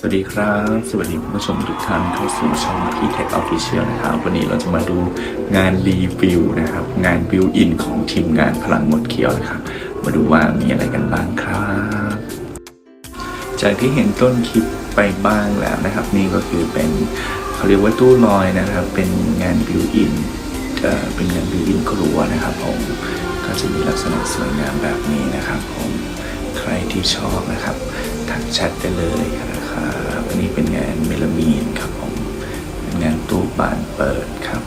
สวัสดีครับ สวัสดีคุณผู้ชมทุกท่านเข้าสู่ช่อง p t e c h Official นะครับ วันนี้เราจะมาดูงานรีวิวนะครับ งานบิวอินของทีมงานพลังหมดเขียวนะครับ มาดูว่ามีอะไรกันบ้างครับ จากที่เห็นต้นคลิปไปบ้างแล้วนะครับ นี่ก็คือเป็นเขาเรียกว่าตู้ลอยนะครับ เป็นงานบิวอินเป็นงานบิวอินครัวนะครับผมก็จะมีลักษณะสวยงามแบบนี้นะครับผมใครที่ชอบนะครับทักแชทได้เลยครับ อันนี้เป็นงานเมลามีนครับผมเป็นงานตู้บานเปิดครับ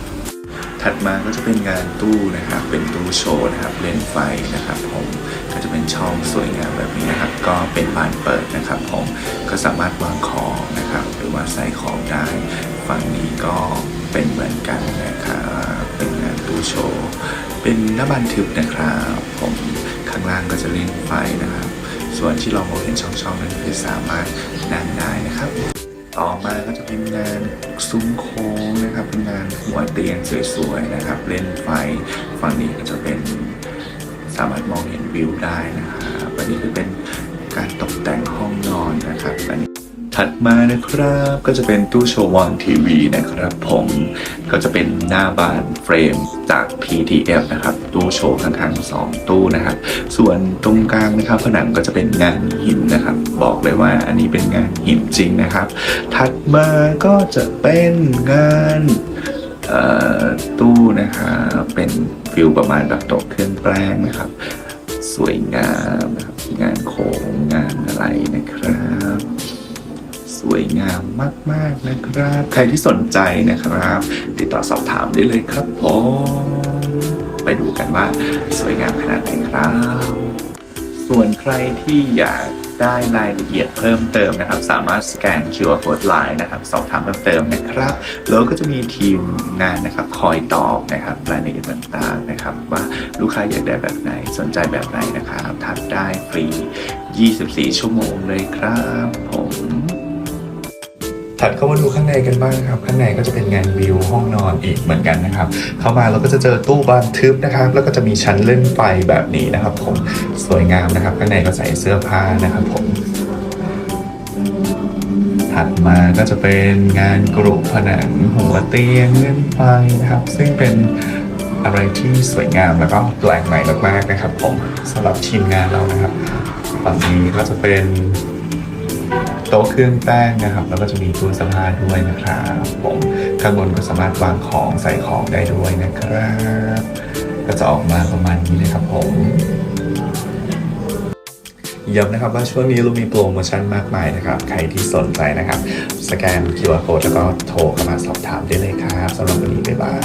ถัดมาก็จะเป็นงานตู้นะครับ เป็นตู้โชว์นะครับเล่นไฟนะครับ ผมก็จะเป็นช่องสวยงามแบบนี้นะครับ ก็เป็นบานเปิดนะครับ ผมก็สามารถวางของนะครับ หรือว่าใส่ของได้ฝั่งนี้ก็เป็นเหมือนกันนะครับเป็นงานตู้โชว์เป็นหน้าบานทึบนะครับ ผมข้างล่างก็จะเล่นไฟนะครับ ส่วนที่เรามองเห็นช่องๆนั้นคือสามารถนั่งได้นะครับ ต่อมาก็จะเป็นงานซุ้มโค้งนะครับ เป็นงานหัวเตียงสวยๆนะครับ เล่นไฟฝั่งนี้ก็จะเป็นสามารถมองเห็นวิวได้นะครับอันนี้คือเป็นการตกแต่งห้องนอนนะครับอันนี้ ถัดมานะครับก็จะเป็นตู้โชว์วางทีวีนะครับผมก็จะเป็นหน้าบานเฟรมจาก PTF นะครับตู้โชว์ข้างๆสองตู้นะครับ ส่วนตรงกลางนะครับผนังก็จะเป็นงานหินนะครับ บอกเลยว่าอันนี้เป็นงานหินจริงนะครับ ถัดมาก็จะเป็นงานเอ่อตู้นะครับเป็นฟิลประมาณแบบโต๊ะเครื่องแป้งนะครับ สวยงามนะครับงาน มาก ๆ นะครับ ใครที่สนใจนะครับ ติดต่อสอบถามได้เลยครับผมไปดูกันว่าสวยงามขนาดไหนครับ ส่วนใครที่อยากได้รายละเอียดเพิ่มเติมนะครับ สามารถสแกน QR code line นะครับสอบถามเพิ่มเติมนะครับ แล้วก็จะมีทีมงานนะครับคอยตอบนะครับรายละเอียดต่างๆนะครับ ว่าลูกค้าอยากได้แบบไหนสนใจแบบไหนนะครับทักได้ฟรี 24 ชั่วโมงเลยครับผม ถัดเข้ามาดูข้างในกันบ้างนะครับ ข้างในก็จะเป็นงานวิวห้องนอนอีกเหมือนกันนะครับ เข้ามาเราก็จะเจอตู้บานทึบนะครับ แล้วก็จะมีชั้นเล่นไฟแบบนี้นะครับผมสวยงามนะครับ ข้างในก็ใส่เสื้อผ้านะครับผมถัดมาก็จะเป็นงานกรุผนังหัวเตียงเล่นไฟนะครับ ซึ่งเป็นอะไรที่สวยงามแล้วก็แปลกใหม่มากๆนะครับผมสำหรับทีมงานเรานะครับฝั่งนี้ก็จะเป็น โต๊ะเครื่องแป้งนะครับ แล้วก็จะมีตู้สภาด้วยนะครับผมข้างบนก็สามารถวางของใส่ของได้ด้วยนะครับ ก็จะออกมาประมาณนี้นะครับผมย้ำนะครับว่าช่วงนี้เรามีโปรโมชั่นมากมายนะครับ ใครที่สนใจนะครับ สแกน QR code แล้วก็โทรเข้ามาสอบถามได้เลยครับสำหรับวันนี้บ๊ายบาย